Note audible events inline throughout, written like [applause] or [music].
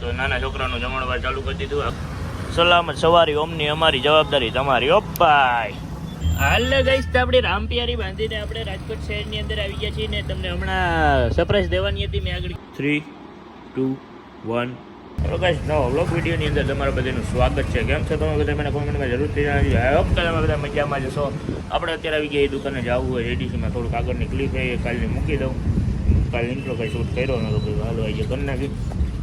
તો નાના છોકરાનું જમણવાર ચાલુ કરી દીધું. સલામત સવારી ઓમની અમારી જવાબદારી તમારી. ઓપાય હાલ ગઈશ તો આપણે રામપિયારી બાંધીને આપણે રાજકોટ શહેરની અંદર આવી ગયા છીએ ને તમને હમણાં સરપ્રાઈઝ દેવાની હતી મેં આગળ three two one hello guys નવો વ્લોગ વિડીયોની અંદર તમારા બધાનું સ્વાગત છે. કેમ છો તમે બધા? મને કોમેન્ટમાં જરૂરથી જણાવજો. આઈ હોપ કે તમે બધા મજામાં જશો આપણે અત્યારે આવી ગયા એ દુકાને જવું હોય એડીસીમાં થોડુંક આગળની ક્લિપ એ કાલની મૂકી દઉં. કાલે ઇન્ટ્રો કંઈ શૂટ કર્યો નતો કે હાલો આવી કરી નાખી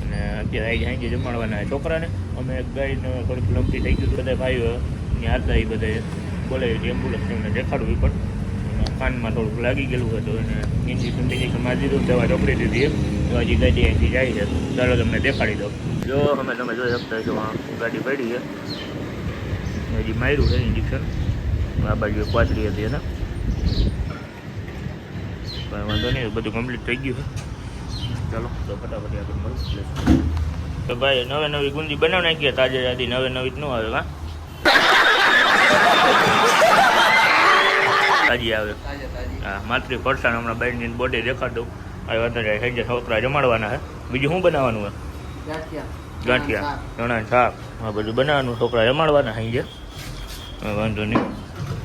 અને અત્યારે આવી જાય જમાડવાના છોકરાને, અમે ગાઈને થોડીક લંબી થઈ ગયું બધા ભાઈઓ ત્યાં હતા એ બધા બોલાવી એમ્બ્યુલન્સ એમને દેખાડવી પણ. કાનમાં થોડુંક લાગી ગયેલું હતું અને ઇન્જેક્શન ઇન્જેક્શન મારી દીધું દવા ચોપડી દીધી તો હજી ગાડી અહીંથી જાય છે. ચાલો તમને દેખાડી દો જો, અમે તમે જોઈ શકતા છો ગાડી પડી છે. હજી માર્યું છે ઇન્જેક્શન આ બાજુ પાછળી હતી એના. કંઈ વાંધો નહીં, બધું કમ્પ્લીટ થઈ ગયું છે. ચાલો તો ફટાફટ આગળ મળું તો ભાઈ નવે નવી ગુંદી બનાવી નાખીએ તાજે તાજી નવે નવી જ ન આવે હા? [laughs] તાજી આવે. હા માત્ર ફરસાણ હમણાં બાઈની બોડી દેખાડ દઉં. આ વાંધો જાય સાંજે છોકરા જમાડવાના હે? બીજું શું બનાવવાનું હે ગાંઠિયા. ચણા શાક. આ બધું બનાવવાનું છોકરા જમાડવાના હા, વાંધો નહીં.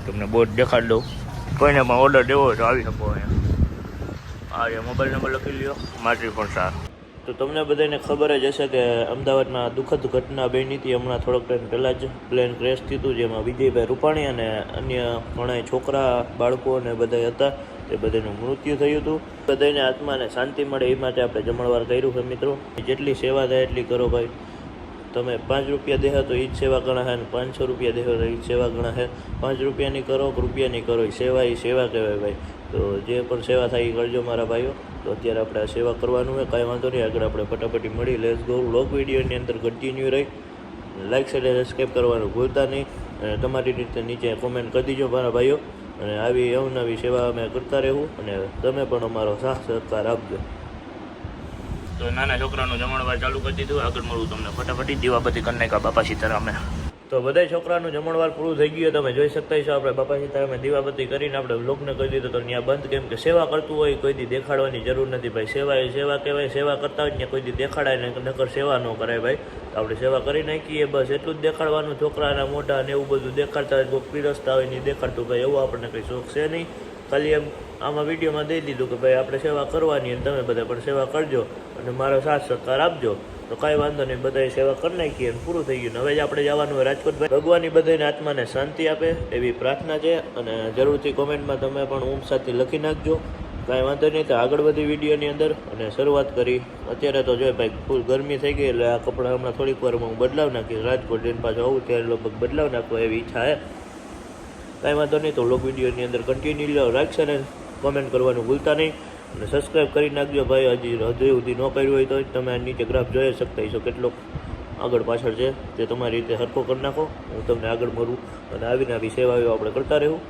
તમને બોટ દેખાડ દઉં. કોઈને પણ ઓર્ડર દેવો હોય તો આવી શકો અહીંયા. આ મોબાઈલ નંબર લખી લ્યો. માતૃ ફરસાણ તો તમને બધાને ખબર જ હશે કે અમદાવાદમાં દુઃખદ ઘટના બની હતી. હમણાં થોડોક ટાઈમ પહેલાં જ પ્લેન ક્રેશ થયું હતું જેમાં વિજયભાઈ રૂપાણી અને અન્ય ઘણા છોકરા બાળકો અને બધા હતા. તે બધાનું મૃત્યુ થયું હતું. બધાને આત્માને શાંતિ મળે એ માટે આપણે જમણવાર કર્યું છે મિત્રો. જેટલી સેવા થાય એટલી કરો ભાઈ. તમે પાંચ રૂપિયા દેહો તો એ જ સેવા ગણા છે અને પાંચસો રૂપિયા દેહો તો એ જ સેવા ગણા છે. પાંચ રૂપિયાની કરો રૂપિયાની કરો. એ સેવા એ સેવા કહેવાય ભાઈ. તો જે પણ સેવા થાય એ કરજો મારા ભાઈઓ. તો અત્યારે આપણે આ સેવા કરવાનું હોય કાંઈ વાંધો નહીં. આગળ આપણે ફટાફટી મળી. લેસ ગો લોક વિડીયોની અંદર કન્ટિન્યુ રહી. લાઈક સાથે સબસ્ક્રાઈબ કરવાનું ભૂલતા નહીં. અને તમારી રીતે નીચે કોમેન્ટ કરી દીજો મારા ભાઈઓ. અને આવી અવનવી સેવા અમે કરતા રહેવું. અને તમે પણ અમારો સાથ, સહકાર આપજો. તો નાના છોકરાનું જમણવાર ચાલુ કરી દીધું. આગળ મળું તમને ફટાફટી. દીવાબત્તી કરી નાખ્યા બાપા સીતારામે. તો બધા છોકરાનું જમણવાર પૂરું થઈ ગયું તમે જોઈ શકતા છો આપણે બાપા સીતારામે દીવાબત્તી કરીને આપણે વ્લોગને કહી દીધું તો ત્યાં બંધ કેમ કે સેવા કરતું હોય, કોઈ દી દેખાડવાની જરૂર નથી ભાઈ. સેવા એ સેવા કહેવાય, સેવા કરતા હોય ત્યાં કોઈ દી દેખાડાય ને નકર સેવા ન કરાય ભાઈ. તો આપણે સેવા કરી નાખીએ બસ, એટલું જ દેખાડવાનું. છોકરાના મોઢા ને એવું બધું દેખાડતા હોય કોઈ પીરસતા હોય નહીં દેખાડતું ભાઈ, એવું આપણને કંઈ શોખ છે નહીં. ખાલી એમ આમાં વિડીયોમાં દઈ દીધું કે ભાઈ આપણે સેવા કરવાની અને તમે બધા પણ સેવા કરજો અને મારો સાથ સહકાર આપજો. તો કાંઈ વાંધો નહીં, બધાએ સેવા કરી નાખીએ અને પૂરું થઈ ગયું. હવે જ આપણે જવાનું હોય રાજકોટ ભગવાનની બધાને આત્માને શાંતિ આપે એવી પ્રાર્થના છે અને જરૂરથી કોમેન્ટમાં તમે પણ ઓમ સાથે લખી નાખજો. કાંઈ વાંધો નહીં તો આગળ વધી વિડીયોની અંદર અને શરૂઆત કરી. અત્યારે તો જોઈએ ભાઈ ફૂલ ગરમી થઈ ગઈ એટલે આ કપડાં હમણાં થોડીક વારમાં હું બદલાવ નાખીશ. રાજકોટ જઈને પાછું આવું ત્યારે લગભગ બદલાવ નાખો એવી ઈચ્છા છે. કાંઈ વાંધો નહીં તો લોગ વિડીયોની અંદર કન્ટિન્યુ લાઇક્સ અને કોમેન્ટ કરવાનું ભૂલતા નહીં. અને સબસ્ક્રાઈબ કરી નાખજો ભાઈ, હજી હજુ સુધી ન કર્યું હોય તો તમે નીચે ગ્રાફ જોઈ શકતા હશો કેટલો આગળ પાછળ છે, તે તમારી રીતે સરખો કરી નાખો. હું તમને આગળ મળું અને આવીને આવી સેવાઓ આપણે કરતા રહેવું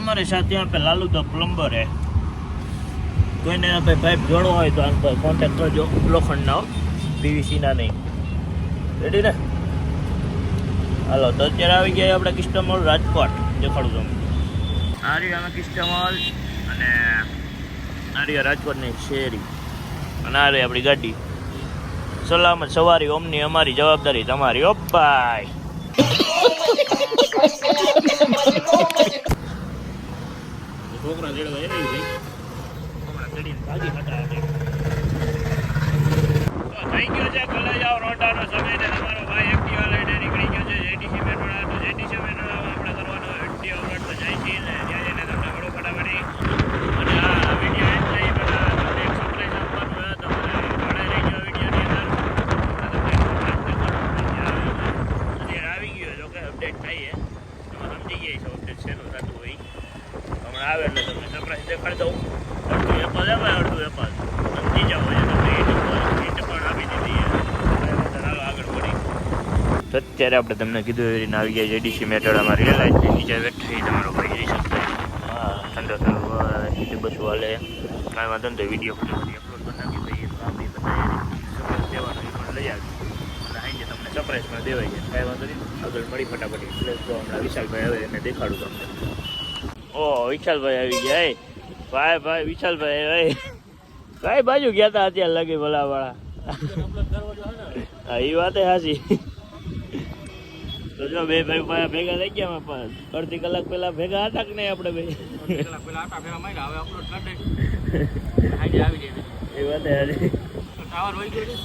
અમારે સાથે આપણે લાલુ તો પ્લમ્બર હે. કોઈને આપણે પાઇપ જોડો હોય તો આમ કોન્ટેક્ટ કરજો, લોખંડના. પીવીસીના નહીં. રેડી ને? હાલો, તો અત્યારે આવી ગયા આપણે કિસ્ટમોર રાજકોટ. દેખાડું તમને આ રહી અમે કિસ્ટમોલ અને આરિયા રાજકોટની શેરી અને આ રહી આપણી ગાડી. સલામત સવારી ઓમની અમારી જવાબદારી તમારી. ઓ ભાઈ. છોકરા ચડવા એ હમણાં ચડીને ભાગી હતા તો થઈ ગયો છે કલાઈ જાવ રોટાનો સમય ને તમારો ભાઈ એક્ટિવા લઈને નીકળી ગયો છે જેટીસી મેટ્રોડા તો જેટીસી મેટ્રોડામાં આપણે કરવાનો એક્ટિવ અપલોડ તો જાય છે ને ત્યાં જઈને તમને ઘણું ફટાફટી અને આ વીડિયો એન્ડ થઈ બધા તમને એક સરપ્રાઈઝ આપવાનું હોય તમારે જોડાઈ રહેજો વિડીયોની અંદર તમને અત્યારે આવી ગયો જો કે અપડેટ થાય છે તમે સમજી ગયા છો અપડેટ શેનું થતું હોય ઈ. હમણાં આવે એટલે તમને સરપ્રાઈઝ દેખાડી દઉં અડધું એપલ એમાં અડધું એપલ સમજી જાઓ છે તમને હિન્ટ પણ હિન્ટ પણ આપી દીધી છે કાંઈ વાંધો ના, હાલો આગળ પડી તો અત્યારે આપણે તમને કીધું એવી રીતના આવી ગયા જેડીસી મેટોડામાં રિયલાઇઝ નીચે બેઠી તમારો ભાઈ જઈ શકતા હા. ઠંડો ઠંડો હિટ બધું હાલે કાંઈ વાંધો નહીં તો વીડિયો ફટાફટ અપલોડ કરી નાખી ભાઈ આપણે બધા દેવાનો પણ લઈ દેવાય કાંઈ વાંધો નહીં. આગળ મળી ફટાફટ. એટલે તો વિશાલભાઈ આવે એને દેખાડું તમને. ઓ, વિશાલભાઈ આવી ગયા ભાઈ ભાઈ, વિશાલભાઈ ભાઈ કઈ બાજુ ગયા તા અત્યારે લગી ભલા વાળા હા એ વાત હાસી તો જો બે ભાઈ ભેગા થઈ ગયા પણ અડધી કલાક પહેલા ભેગા હતા કે નહીં આપણે બે? પહેલા હતા ભેગા માર્યા હવે આપણો ઠંડે આજે આવી જાય એ વાત હાસી ટાવર હોય ગયો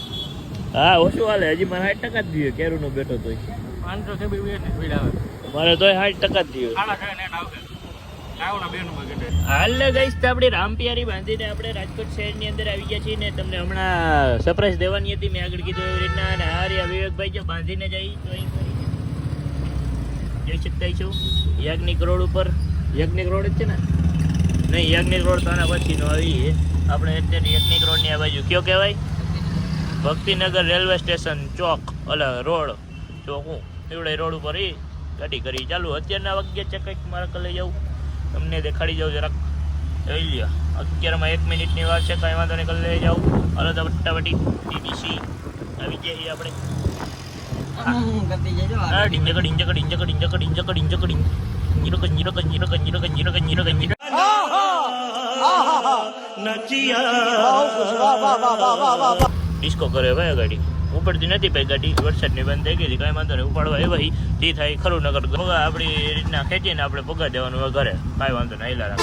હા ઓછું હાલે હજી મારે સાઠ ટકા જ દીધો કેરું નો બેઠો તો પાંચસો છે બી ને સ્પીડ આવે. મારે તોય સાઠ ટકા જ દીધો હાલ ગઈશ તો આપણે રામપિયારી બાંધીને આપણે રાજકોટ શહેરની અંદર આવી ગયા છીએ ને તમને હમણાં સરપ્રાઈઝ દેવાની હતી મેં આગળ કીધું એવી રીતના અને આ વિવેકભાઈ જો બાંધીને જઈ જોઈ જોઈ શકતા છો? યાજ્ઞિક રોડ ઉપર? યાજ્ઞિક રોડ જ છે ને? નહીં યાજ્ઞિક રોડ તો આના પછીનો આવી આપણે અત્યારે યાજ્ઞિક રોડની આ બાજુ કયો કહેવાય? ભક્તિનગર રેલવે સ્ટેશન ચોક અલા રોડ. ચોક હું એવડે રોડ ઉપર એ ગાડી કરી. ચાલુ અત્યારના વાગ્યા છે કંઈક મારે કલે જવું. તમને દેખાડી જાઉં જરાક. જોઈ લ્યો. અત્યારમાં એક મિનિટની વાર છે કાંઈ વાંધો નહીં કલે જાઉં અલગ વટ્ટાવટી ટીબીસી આવી જઈએ આપણે. ડિસ્કો કર્યો ભાઈ ગાડી. ઉપડતી નથી ભાઈ ગાડી. વરસાદની બંધ થઈ ગઈ કાંઈ વાંધો નહીં. ઉપાડવા એ ભાઈ તે થાય ખરું નગર આપણી રીતના ખેંચીને આપણે ભગા દેવાનું હોય ઘરે. કાંઈ વાંધો નહીં હેલા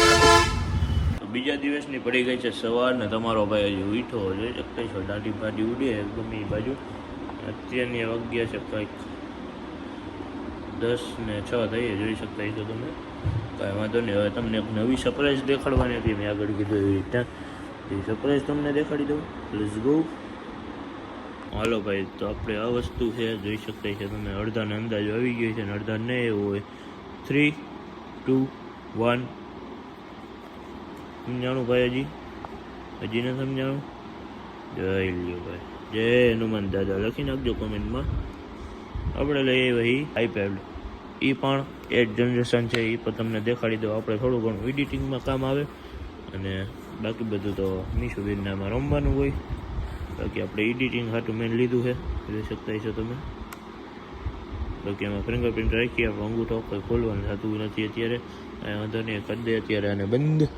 બીજા દિવસની પડી ગઈ છે સવાર ને તમારો ભાઈ હજી ઉઠો શકતા છો. દાઢી બાઢી ઉડે ગમે એ બાજુ. અત્યારની વાગ્યા છે કંઈક દસ ને છ થઈએ, જોઈ શકતા તો તમે. કાંઈ વાંધો નહીં, હવે તમને એક નવી સરપ્રાઈઝ દેખાડવાની હતી, મેં આગળ કીધું એવી રીતના. એ સરપ્રાઈઝ તમને દેખાડી દઉં. પ્લીઝ ગો હાલો ભાઈ, તો આપણે આ વસ્તુ છે, જોઈ શકતા છે તમે. અડધાને અંદાજ આવી ગયો છે ને અડધા નહીં એવું હોય. થ્રી ટુ વન સમજાણું ભાઈ હજી? હજી ન સમજાણું? જય લ્યો ભાઈ. જય હનુમાન દાદા લખી નાખજો કોમેન્ટમાં. આપણે લઈએ ભાઈ આઈપેડ એ પણ એટ જનરેશન છે એ પણ તમને દેખાડી દો આપણે થોડું ઘણું એડિટિંગમાં કામ આવે. અને બાકી બધું તો મીશો બિરનામાં રમવાનું હોય. બાકી આપણે એડિટિંગ હાટું મેન લીધું છે. જોઈ શકતા છો તમે. બાકી એમાં ફિંગરપ્રિન્ટ રાખીએ આપણે અંગૂઠો કોઈ ખોલવાનું થતું નથી અત્યારે. વાંધો નહીં, કરી દે અત્યારે આને બંધ.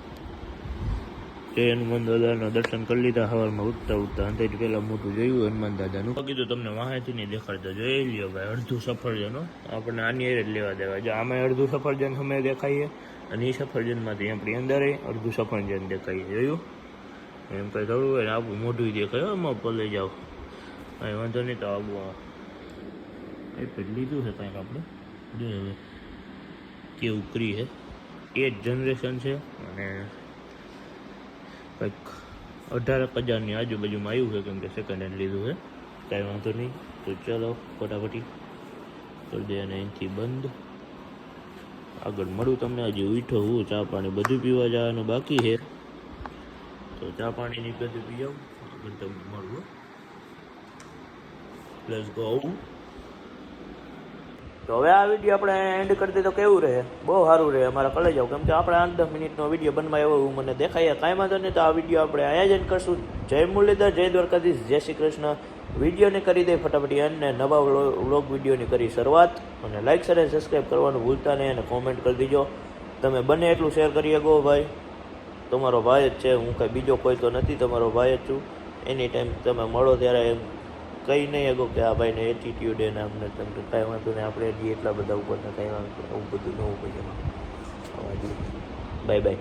જય હનુમાન દાદાના દર્શન કરી લીધા સવારમાં ઉઠતા ઉઠતા જ પહેલાં મોટું જોયું હનુમાન દાદાનું. કીધું તમને માહિતી નહીં દેખાડતા જોઈ લ્યો ભાઈ અડધું સફરજનો. આપણને આની હારે જ લેવા દેવા. જો આમાં અડધું સફરજન અમે દેખાઈએ અને એ સફરજનમાંથી આપણી અંદર અડધું સફરજન દેખાઈએ. જોયું? એમ કંઈ થોડું હોય ને આવું મોઢું દેખાય એમાં પલે જાઓ. કાંઈ વાંધો નહીં તો આવું. એ લીધું છે કાંઈક આપણે? જોઈએ હવે કેવું કરી છે. એ જ જનરેશન છે અને કંઈક અઢારક હજારની આજુબાજુમાં આવ્યું છે, કેમ કે સેકન્ડ હેન્ડ લીધું છે. કાંઈ વાંધો નહીં. તો ચલો, ફટાફટી. કરી દે અને અહીંથી બંધ. આગળ મળું તમને. હજી ઉઠો હું, ચા પાણી બધું પીવા જવાનું બાકી છે. તો ચા પાણીની બધું પી આવું આગળ તમને મળવું પ્લસ ગો તો હવે આ વીડિયો આપણે એન્ડ કરી દઈએ તો કેવું રહે? બહુ સારું રહે, અમારા કલેજ આવું કેમ કે આપણે આઠ દસ મિનિટનો વીડિયો બનવા એવો એવું મને દેખાય કાંઈ વાંધો નહીં, તો આ વીડિયો આપણે આયોજન કરશું. જય મુરલીધર, જય દ્વારકાધીશ, જય શ્રી કૃષ્ણ. વિડીયોને કરી દે ફટાફટી અને નવા વ્લોગ વિડીયોની કરી શરૂઆત. અને લાઇક શેર અને સબસ્ક્રાઈબ કરવાનું ભૂલતા નહીં અને કોમેન્ટ કરી દીજો. તમે બને એટલું શેર કરી શકો ભાઈ. તમારો ભાઈ જ છે, હું કાંઈ બીજો કોઈ તો નથી, તમારો ભાઈ જ છું. એની ટાઈમ તમે મળો ત્યારે એમ કહી નહીં શકો કે આ ભાઈને એટીટ્યુડ એને અમને તમને કાંઈ વાંધો નહીં. આપણે હજી એટલા બધા ઉપર ને કાંઈ વાંધો. આવું બધું ન હોય બાય બાય.